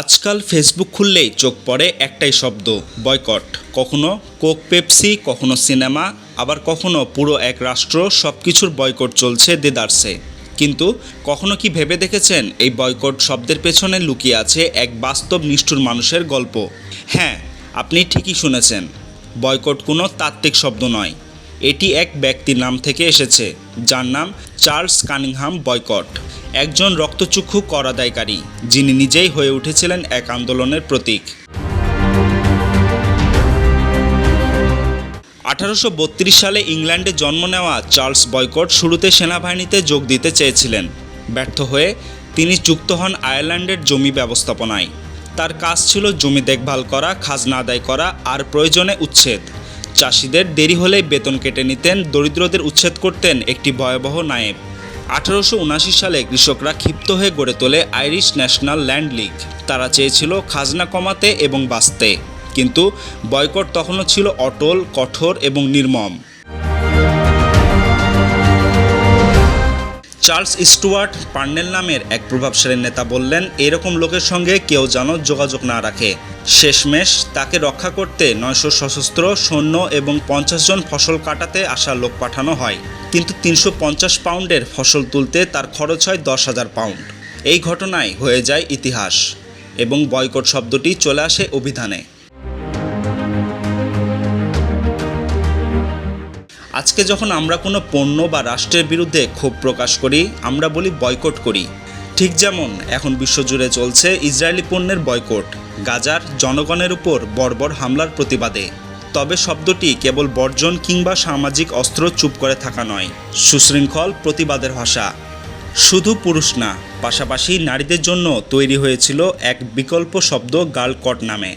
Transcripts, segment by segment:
আজকাল ফেসবুক খুললেই চোখ পড়ে একটাই শব্দ, বয়কট। কখনো কোক পেপসি, কখনো সিনেমা, আবার কখনো পুরো এক রাষ্ট্র সব কিছুর বয়কট চলছে দেদারসে। কিন্তু কখনো কি ভেবে দেখেছেন এই বয়কট শব্দের পেছনে লুকিয়ে আছে এক বাস্তব নিষ্ঠুর মানুষের গল্প? হ্যাঁ আপনি ঠিকই শুনেছেন। বয়কট কোনো তাত্ত্বিক শব্দ নয়। এটি এক ব্যক্তির নাম থেকে এসেছে, যার নাম চার্লস কানিংহাম বয়কট। একজন রক্তচক্ষু কর আদায়কারী যিনি নিজেই হয়ে উঠেছিলেন এক আন্দোলনের প্রতীক। আঠারোশো বত্রিশ সালে ইংল্যান্ডে জন্ম নেওয়া চার্লস বয়কট শুরুতে সেনাবাহিনীতে যোগ দিতে চেয়েছিলেন। ব্যর্থ হয়ে তিনি যুক্ত হন আয়ারল্যান্ডের জমি ব্যবস্থাপনায়। তার কাজ ছিল জমি দেখভাল করা, খাজনা আদায় করা আর প্রয়োজনে উচ্ছেদ। চাষিদের দেরি হলে বেতন কেটে নিতেন দরিদ্রদের উচ্ছেদ করতেন একটি ভয়াবহ নায়েব। আঠারোশো সালে কৃষকরা ক্ষিপ্ত হয়ে গড়ে তোলে আইরিশ ন্যাশনাল ল্যান্ড লিগ। তারা চেয়েছিল খাজনা কমাতে এবং বাঁচতে। কিন্তু বয়কট তখনও ছিল অটল, কঠোর এবং নির্মম। চার্লস স্টুয়ার্ট পার্নেল নামের এক প্রভাবশালী নেতা বললেন, এরকম লোকের সঙ্গে কেউ যেন যোগাযোগ না রাখে। শেষমেশ তাকে রক্ষা করতে নয়শো সশস্ত্র, সৈন্য এবং পঞ্চাশ জন ফসল কাটাতে আসা লোক পাঠানো হয়। কিন্তু তিনশো পঞ্চাশ পাউন্ডের ফসল তুলতে তার খরচ হয় দশ হাজার পাউন্ড। এই ঘটনায় হয়ে যায় ইতিহাস এবং বয়কট শব্দটি চলে আসে অভিধানে। আজকে যখন আমরা কোনো পণ্য বা রাষ্ট্রের বিরুদ্ধে ক্ষোভ প্রকাশ করি, আমরা বলি বয়কট করি। ঠিক যেমন এখন বিশ্বজুড়ে চলছে ইসরায়েলি পণ্যের বয়কট। গাজার জনগণের উপর বর্বর হামলার প্রতিবাদে। তবে শব্দটি কেবল বর্জন কিংবা সামাজিক অস্ত্র চুপ করে থাকা নয়, সুশৃঙ্খল প্রতিবাদের ভাষা। শুধু পুরুষ না, পাশাপাশি নারীদের জন্য তৈরি হয়েছিল এক বিকল্প শব্দ গার্ল কট নামে।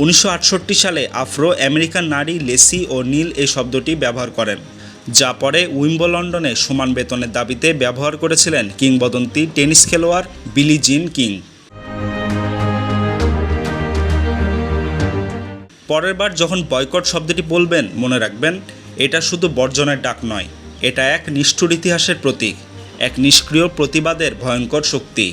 উনিশশো আটষট্টি সালে আফ্রো আমেরিকান নারী লেসি ও নীল এই শব্দটি ব্যবহার করেন, যা পরে উইম্বলন্ডনে সমান বেতনের দাবিতে ব্যবহার করেছিলেন কিংবদন্তি টেনিস খেলোয়াড় বিলি জিন কিং। পরের বার যখন বয়কট শব্দটি বলবেন, মনে রাখবেন, এটা শুধু বর্জনের ডাক নয়, এটা এক নিষ্ঠুর ইতিহাসের প্রতীক, এক নিষ্ক্রিয় প্রতিবাদের ভয়ঙ্কর শক্তি।